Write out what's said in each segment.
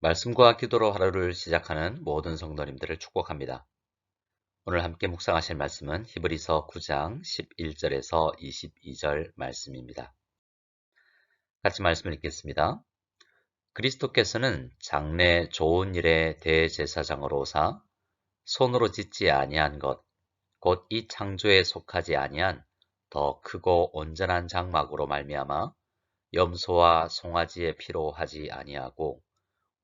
말씀과 기도로 하루를 시작하는 모든 성도님들을 축복합니다. 오늘 함께 묵상하실 말씀은 히브리서 9장 11절에서 22절 말씀입니다. 같이 말씀을 읽겠습니다. 그리스도께서는 장래 좋은 일의 대제사장으로 오사 손으로 짓지 아니한 것, 곧 이 창조에 속하지 아니한 더 크고 온전한 장막으로 말미암아 염소와 송아지의 피로 하지 아니하고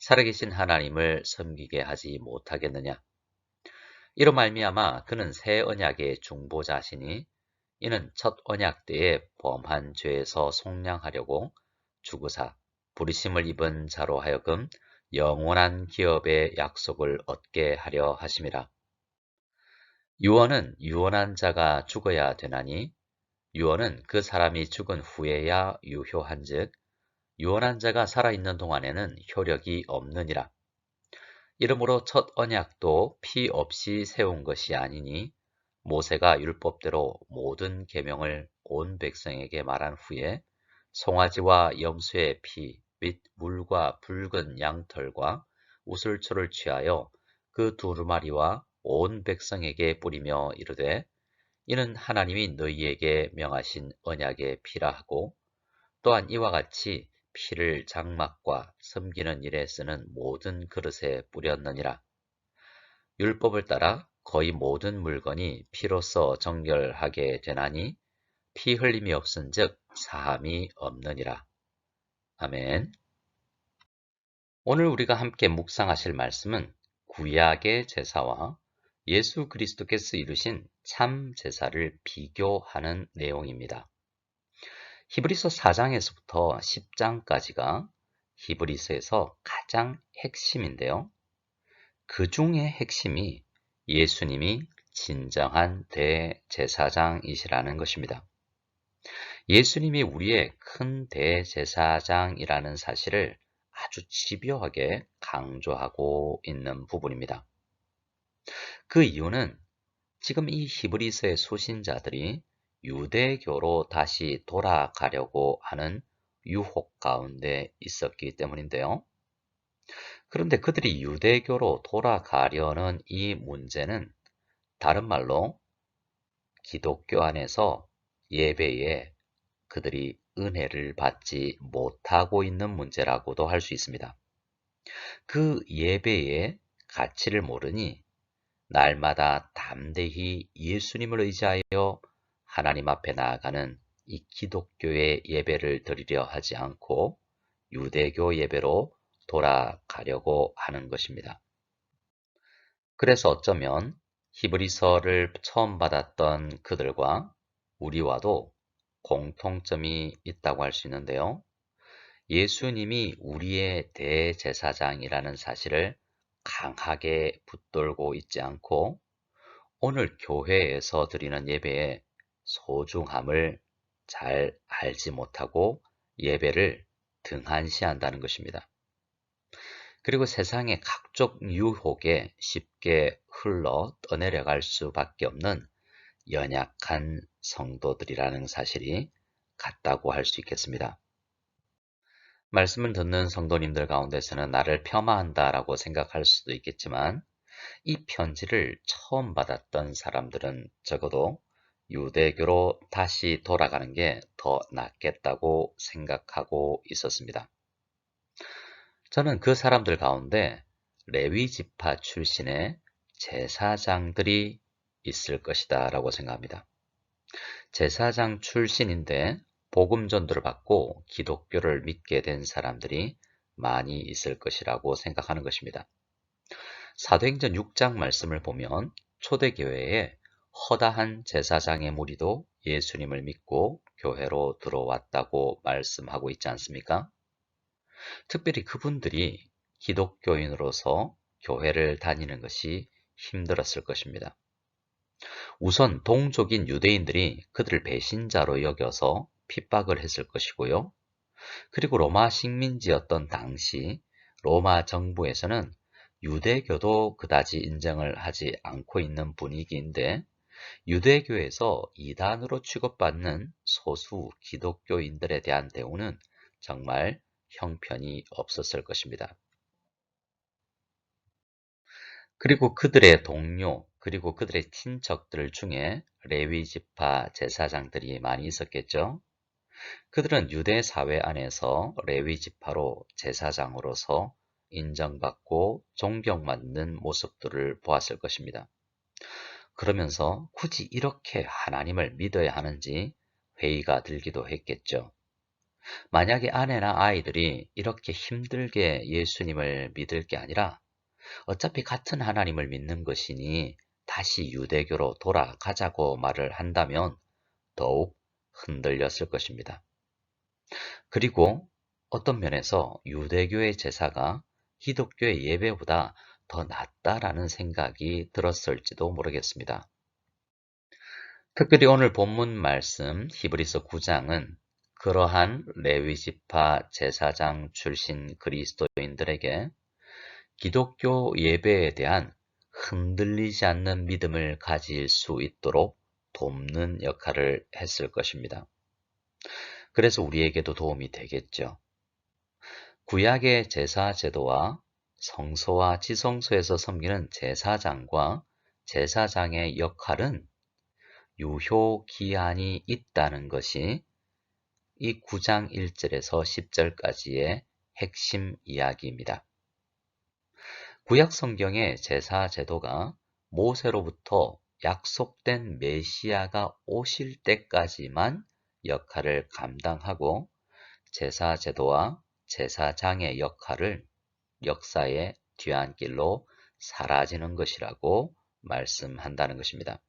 살아계신 하나님을 섬기게 하지 못하겠느냐. 이로 말미암아 그는 새 언약의 중보자시니 이는 첫 언약 때에 범한 죄에서 속량하려고 죽으사 부리심을 입은 자로 하여금 영원한 기업의 약속을 얻게 하려 하심이라. 유언은 유언한 자가 죽어야 되나니 유언은 그 사람이 죽은 후에야 유효한즉 유언한 자가 살아있는 동안에는 효력이 없느니라. 이러므로 첫 언약도 피 없이 세운 것이 아니니 모세가 율법대로 모든 계명을 온 백성에게 말한 후에 송아지와 염소의 피 및 물과 붉은 양털과 우슬초를 취하여 그 두루마리와 온 백성에게 뿌리며 이르되 이는 하나님이 너희에게 명하신 언약의 피라 하고 또한 이와 같이 피를 장막과 섬기는 일에 쓰는 모든 그릇에 뿌렸느니라. 율법을 따라 거의 모든 물건이 피로써 정결하게 되나니 피 흘림이 없은즉 사함이 없느니라. 아멘. 오늘 우리가 함께 묵상하실 말씀은 구약의 제사와 예수 그리스도께서 이루신 참 제사를 비교하는 내용입니다. 히브리서 4장에서부터 10장까지가 히브리서에서 가장 핵심인데요. 그 중에 핵심이 예수님이 진정한 대제사장이시라는 것입니다. 예수님이 우리의 큰 대제사장이라는 사실을 아주 집요하게 강조하고 있는 부분입니다. 그 이유는 지금 이 히브리서의 소신자들이 유대교로 다시 돌아가려고 하는 유혹 가운데 있었기 때문인데요. 그런데 그들이 유대교로 돌아가려는 이 문제는 다른 말로 기독교 안에서 예배에 그들이 은혜를 받지 못하고 있는 문제라고도 할 수 있습니다. 그 예배의 가치를 모르니 날마다 담대히 예수님을 의지하여 하나님 앞에 나아가는 이 기독교의 예배를 드리려 하지 않고 유대교 예배로 돌아가려고 하는 것입니다. 그래서 어쩌면 히브리서를 처음 받았던 그들과 우리와도 공통점이 있다고 할 수 있는데요. 예수님이 우리의 대제사장이라는 사실을 강하게 붙들고 있지 않고 오늘 교회에서 드리는 예배의 소중함을 잘 알지 못하고 예배를 등한시한다는 것입니다. 그리고 세상의 각종 유혹에 쉽게 흘러 떠내려갈 수밖에 없는 연약한 성도들이라는 사실이 같다고 할 수 있겠습니다. 말씀을 듣는 성도님들 가운데서는 나를 폄하한다라고 생각할 수도 있겠지만 이 편지를 처음 받았던 사람들은 적어도 유대교로 다시 돌아가는 게 더 낫겠다고 생각하고 있었습니다. 저는 그 사람들 가운데 레위 지파 출신의 제사장들이 있을 것이다 라고 생각합니다. 제사장 출신인데 복음 전도를 받고 기독교를 믿게 된 사람들이 많이 있을 것이라고 생각하는 것입니다. 사도행전 6장 말씀을 보면 초대교회에 허다한 제사장의 무리도 예수님을 믿고 교회로 들어왔다고 말씀하고 있지 않습니까? 특별히 그분들이 기독교인으로서 교회를 다니는 것이 힘들었을 것입니다. 우선 동족인 유대인들이 그들을 배신자로 여겨서 핍박을 했을 것이고요. 그리고 로마 식민지였던 당시 로마 정부에서는 유대교도 그다지 인정을 하지 않고 있는 분위기인데 유대교에서 이단으로 취급받는 소수 기독교인들에 대한 대우는 정말 형편이 없었을 것입니다. 그리고 그들의 동료, 그리고 그들의 친척들 중에 레위 지파 제사장들이 많이 있었겠죠. 그들은 유대 사회 안에서 레위 지파로 제사장으로서 인정받고 존경받는 모습들을 보았을 것입니다. 그러면서 굳이 이렇게 하나님을 믿어야 하는지 회의가 들기도 했겠죠. 만약에 아내나 아이들이 이렇게 힘들게 예수님을 믿을 게 아니라 어차피 같은 하나님을 믿는 것이니 다시 유대교로 돌아가자고 말을 한다면 더욱 흔들렸을 것입니다. 그리고 어떤 면에서 유대교의 제사가 기독교의 예배보다 더 낫다라는 생각이 들었을지도 모르겠습니다. 특별히 오늘 본문 말씀 히브리서 9장은 그러한 레위지파 제사장 출신 그리스도인들에게 기독교 예배에 대한 흔들리지 않는 믿음을 가질 수 있도록 돕는 역할을 했을 것입니다. 그래서 우리에게도 도움이 되겠죠. 구약의 제사 제도와 성소와 지성소에서 섬기는 제사장과 제사장의 역할은 유효 기한이 있다는 것이 이 9장 1절에서 10절까지의 핵심 이야기입니다. 구약 성경의 제사 제도가 모세로부터 약속된 메시아가 오실 때까지만 역할을 감당하고 제사 제도와 제사장의 역할을 역사의 뒤안길로 사라지는 것이라고 말씀한다는 것입니다.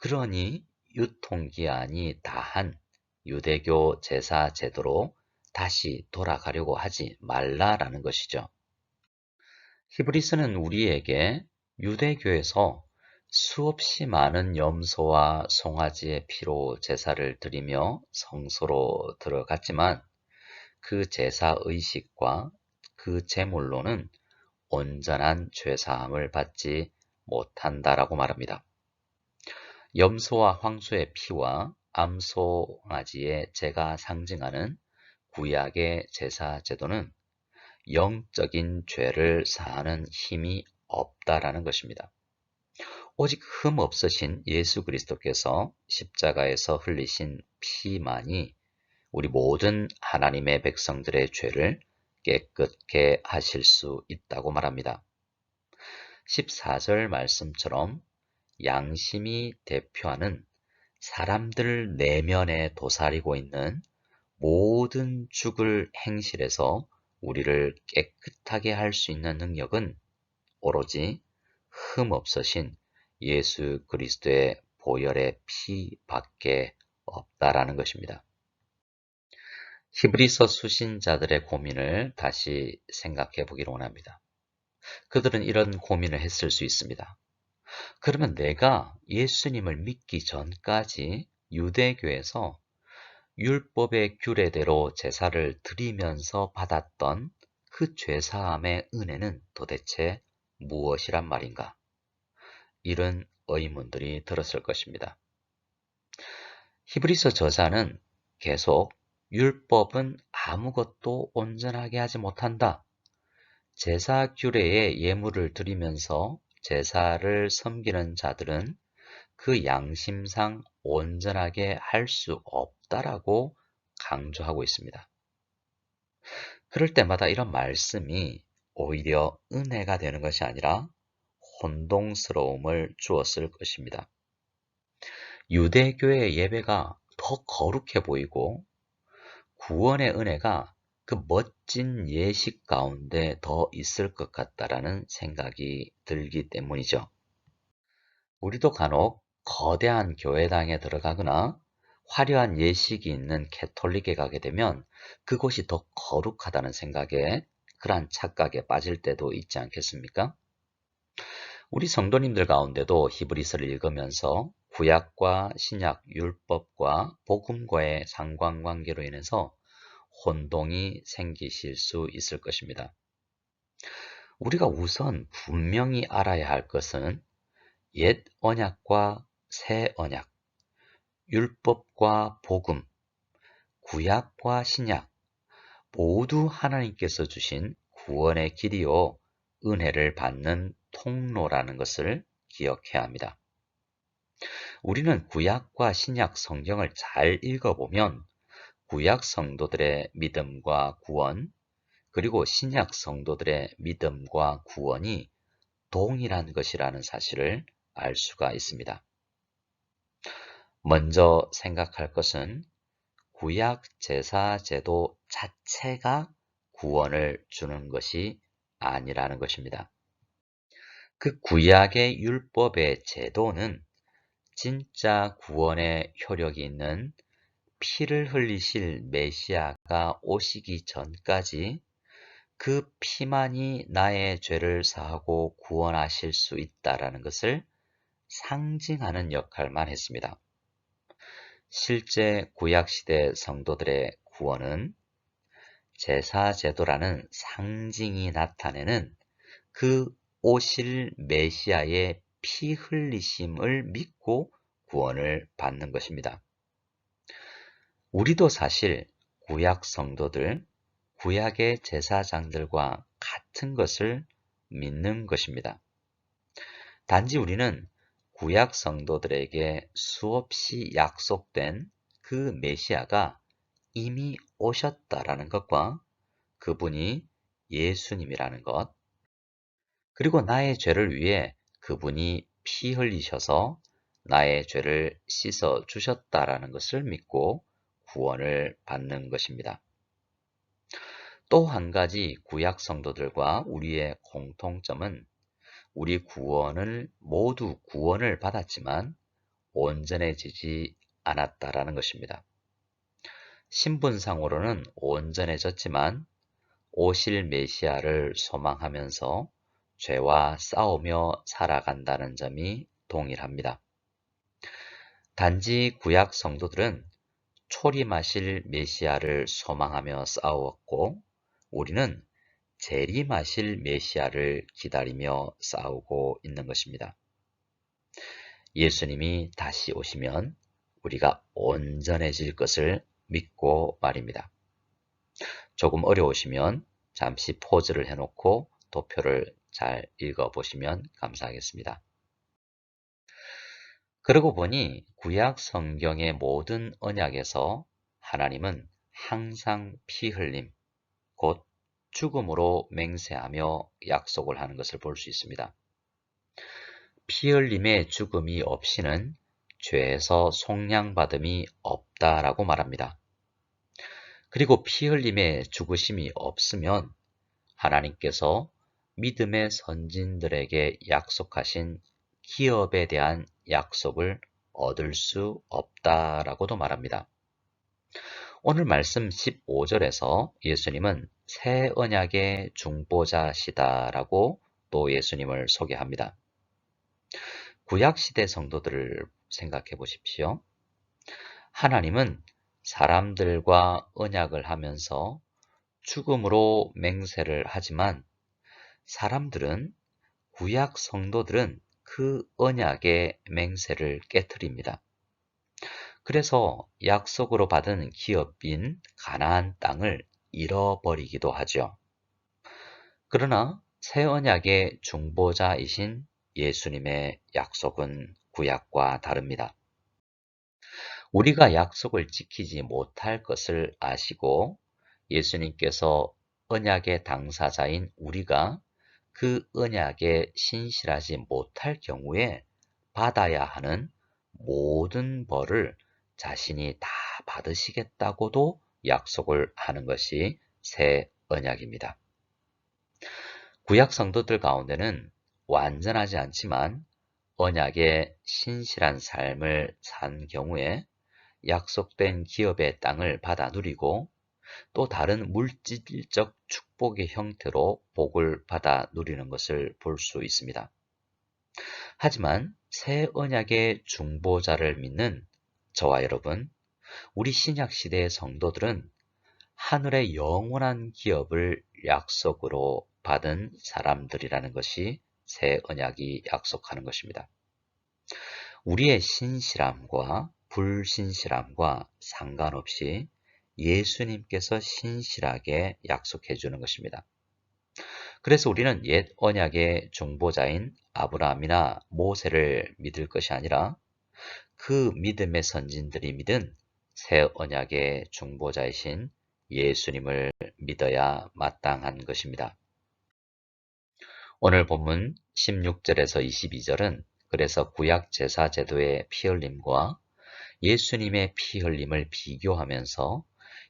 그러니 유통기한이 다한 유대교 제사 제도로 다시 돌아가려고 하지 말라라는 것이죠. 히브리스는 우리에게 유대교에서 수없이 많은 염소와 송아지의 피로 제사를 드리며 성소로 들어갔지만 그 제사 의식과 그 제물로는 온전한 죄사함을 받지 못한다라고 말합니다. 염소와 황소의 피와 암소아지의 제가 상징하는 구약의 제사 제도는 영적인 죄를 사하는 힘이 없다라는 것입니다. 오직 흠 없으신 예수 그리스도께서 십자가에서 흘리신 피만이 우리 모든 하나님의 백성들의 죄를 깨끗게 하실 수 있다고 말합니다. 14절 말씀처럼 양심이 대표하는 사람들 내면에 도사리고 있는 모든 죽을 행실에서 우리를 깨끗하게 할 수 있는 능력은 오로지 흠 없으신 예수 그리스도의 보혈의 피밖에 없다라는 것입니다. 히브리서 수신자들의 고민을 다시 생각해 보기를 원합니다. 그들은 이런 고민을 했을 수 있습니다. 그러면 내가 예수님을 믿기 전까지 유대교에서 율법의 규례대로 제사를 드리면서 받았던 그 죄사함의 은혜는 도대체 무엇이란 말인가? 이런 의문들이 들었을 것입니다. 히브리서 저자는 계속 율법은 아무것도 온전하게 하지 못한다. 제사 규례에 예물을 드리면서 제사를 섬기는 자들은 그 양심상 온전하게 할 수 없다라고 강조하고 있습니다. 그럴 때마다 이런 말씀이 오히려 은혜가 되는 것이 아니라 혼동스러움을 주었을 것입니다. 유대교의 예배가 더 거룩해 보이고 구원의 은혜가 그 멋진 예식 가운데 더 있을 것 같다라는 생각이 들기 때문이죠. 우리도 간혹 거대한 교회당에 들어가거나 화려한 예식이 있는 캐톨릭에 가게 되면 그곳이 더 거룩하다는 생각에 그러한 착각에 빠질 때도 있지 않겠습니까? 우리 성도님들 가운데도 히브리서를 읽으면서 구약과 신약 율법과 복음과의 상관관계로 인해서 혼동이 생기실 수 있을 것입니다. 우리가 우선 분명히 알아야 할 것은 옛 언약과 새 언약, 율법과 복음, 구약과 신약 모두 하나님께서 주신 구원의 길이요 은혜를 받는 통로라는 것을 기억해야 합니다. 우리는 구약과 신약 성경을 잘 읽어보면 구약 성도들의 믿음과 구원, 그리고 신약 성도들의 믿음과 구원이 동일한 것이라는 사실을 알 수가 있습니다. 먼저 생각할 것은 구약 제사 제도 자체가 구원을 주는 것이 아니라는 것입니다. 그 구약의 율법의 제도는 진짜 구원의 효력이 있는 피를 흘리실 메시아가 오시기 전까지 그 피만이 나의 죄를 사하고 구원하실 수 있다라는 것을 상징하는 역할만 했습니다. 실제 구약시대 성도들의 구원은 제사제도라는 상징이 나타내는 그 오실 메시아의 피 흘리심을 믿고 구원을 받는 것입니다. 우리도 사실 구약 성도들, 구약의 제사장들과 같은 것을 믿는 것입니다. 단지 우리는 구약 성도들에게 수없이 약속된 그 메시아가 이미 오셨다라는 것과 그분이 예수님이라는 것, 그리고 나의 죄를 위해 그분이 피 흘리셔서 나의 죄를 씻어 주셨다라는 것을 믿고 구원을 받는 것입니다. 또 한 가지 구약 성도들과 우리의 공통점은 우리 구원을 모두 구원을 받았지만 온전해지지 않았다라는 것입니다. 신분상으로는 온전해졌지만 오실 메시아를 소망하면서 죄와 싸우며 살아간다는 점이 동일합니다. 단지 구약 성도들은 초림하실 메시아를 소망하며 싸웠고 우리는 재림하실 메시아를 기다리며 싸우고 있는 것입니다. 예수님이 다시 오시면 우리가 온전해질 것을 믿고 말입니다. 조금 어려우시면 잠시 포즈를 해놓고 도표를 잘 읽어보시면 감사하겠습니다. 그러고 보니 구약 성경의 모든 언약에서 하나님은 항상 피 흘림, 곧 죽음으로 맹세하며 약속을 하는 것을 볼 수 있습니다. 피 흘림의 죽음이 없이는 죄에서 속량받음이 없다라고 말합니다. 그리고 피 흘림의 죽으심이 없으면 하나님께서 믿음의 선진들에게 약속하신 기업에 대한 약속을 얻을 수 없다라고도 말합니다. 오늘 말씀 15절에서 예수님은 새 언약의 중보자시다라고 또 예수님을 소개합니다. 구약시대 성도들을 생각해 보십시오. 하나님은 사람들과 언약을 하면서 죽음으로 맹세를 하지만 사람들은 구약 성도들은 그 언약의 맹세를 깨뜨립니다. 그래서 약속으로 받은 기업인 가나안 땅을 잃어버리기도 하죠. 그러나 새 언약의 중보자이신 예수님의 약속은 구약과 다릅니다. 우리가 약속을 지키지 못할 것을 아시고 예수님께서 언약의 당사자인 우리가 그 언약에 신실하지 못할 경우에 받아야 하는 모든 벌을 자신이 다 받으시겠다고도 약속을 하는 것이 새 언약입니다. 구약 성도들 가운데는 완전하지 않지만 언약에 신실한 삶을 산 경우에 약속된 기업의 땅을 받아 누리고 또 다른 물질적 축복의 형태로 복을 받아 누리는 것을 볼 수 있습니다. 하지만 새 언약의 중보자를 믿는 저와 여러분, 우리 신약 시대의 성도들은 하늘의 영원한 기업을 약속으로 받은 사람들이라는 것이 새 언약이 약속하는 것입니다. 우리의 신실함과 불신실함과 상관없이 예수님께서 신실하게 약속해 주는 것입니다. 그래서 우리는 옛 언약의 중보자인 아브라함이나 모세를 믿을 것이 아니라 그 믿음의 선진들이 믿은 새 언약의 중보자이신 예수님을 믿어야 마땅한 것입니다. 오늘 본문 16절에서 22절은 그래서 구약 제사 제도의 피 흘림과 예수님의 피 흘림을 비교하면서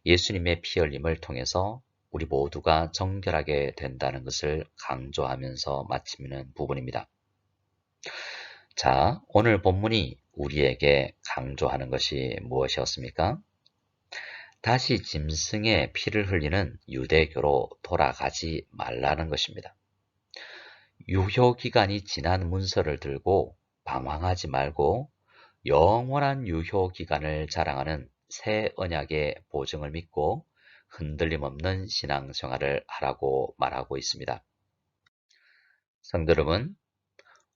예수님의 피 흘림을 통해서 우리 모두가 정결하게 된다는 것을 강조하면서 마치는 부분입니다. 자, 오늘 본문이 우리에게 강조하는 것이 무엇이었습니까? 다시 짐승의 피를 흘리는 유대교로 돌아가지 말라는 것입니다. 유효기간이 지난 문서를 들고 방황하지 말고 영원한 유효기간을 자랑하는 새 언약의 보증을 믿고 흔들림 없는 신앙생활을 하라고 말하고 있습니다. 성도 여러분,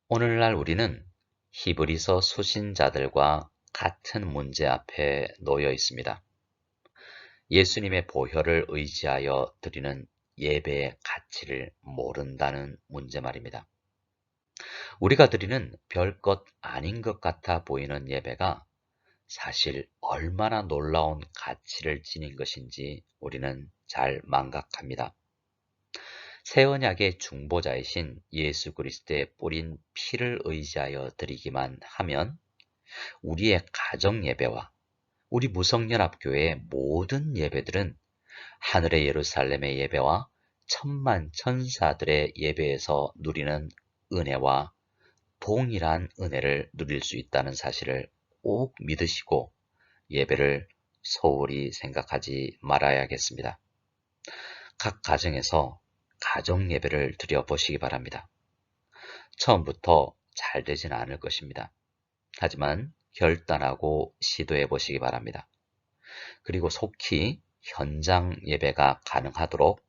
오늘날 우리는 히브리서 수신자들과 같은 문제 앞에 놓여 있습니다. 예수님의 보혈을 의지하여 드리는 예배의 가치를 모른다는 문제 말입니다. 우리가 드리는 별것 아닌 것 같아 보이는 예배가 사실 얼마나 놀라운 가치를 지닌 것인지 우리는 잘 망각합니다. 새 언약의 중보자이신 예수 그리스도의 뿌린 피를 의지하여 드리기만 하면 우리의 가정 예배와 우리 무성연합교회의 모든 예배들은 하늘의 예루살렘의 예배와 천만 천사들의 예배에서 누리는 은혜와 동일한 은혜를 누릴 수 있다는 사실을 꼭 믿으시고 예배를 소홀히 생각하지 말아야겠습니다. 각 가정에서 가정 예배를 드려보시기 바랍니다. 처음부터 잘 되지는 않을 것입니다. 하지만 결단하고 시도해 보시기 바랍니다. 그리고 속히 현장 예배가 가능하도록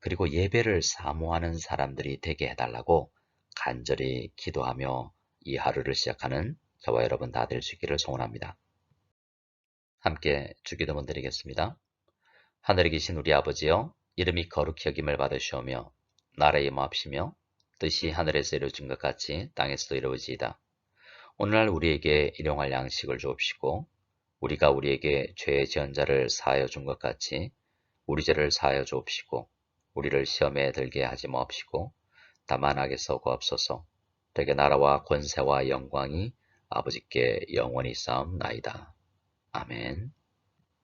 그리고 예배를 사모하는 사람들이 되게 해달라고 간절히 기도하며 이 하루를 시작하는 저와 여러분 다 될 수 있기를 소원합니다. 함께 주기도문 드리겠습니다. 하늘에 계신 우리 아버지여 이름이 거룩히 여김을 받으시오며 나라의 임하옵시며 뜻이 하늘에서 이루어진 것 같이 땅에서도 이루어지이다. 오늘날 우리에게 일용할 양식을 주옵시고 우리가 우리에게 죄의 지은 자를 사하여 준 것 같이 우리 죄를 사하여 주옵시고 우리를 시험에 들게 하지 마옵시고 다만 악에서 구옵소서 되게 나라와 권세와 영광이 아버지께 영원히 싸움나이다. 아멘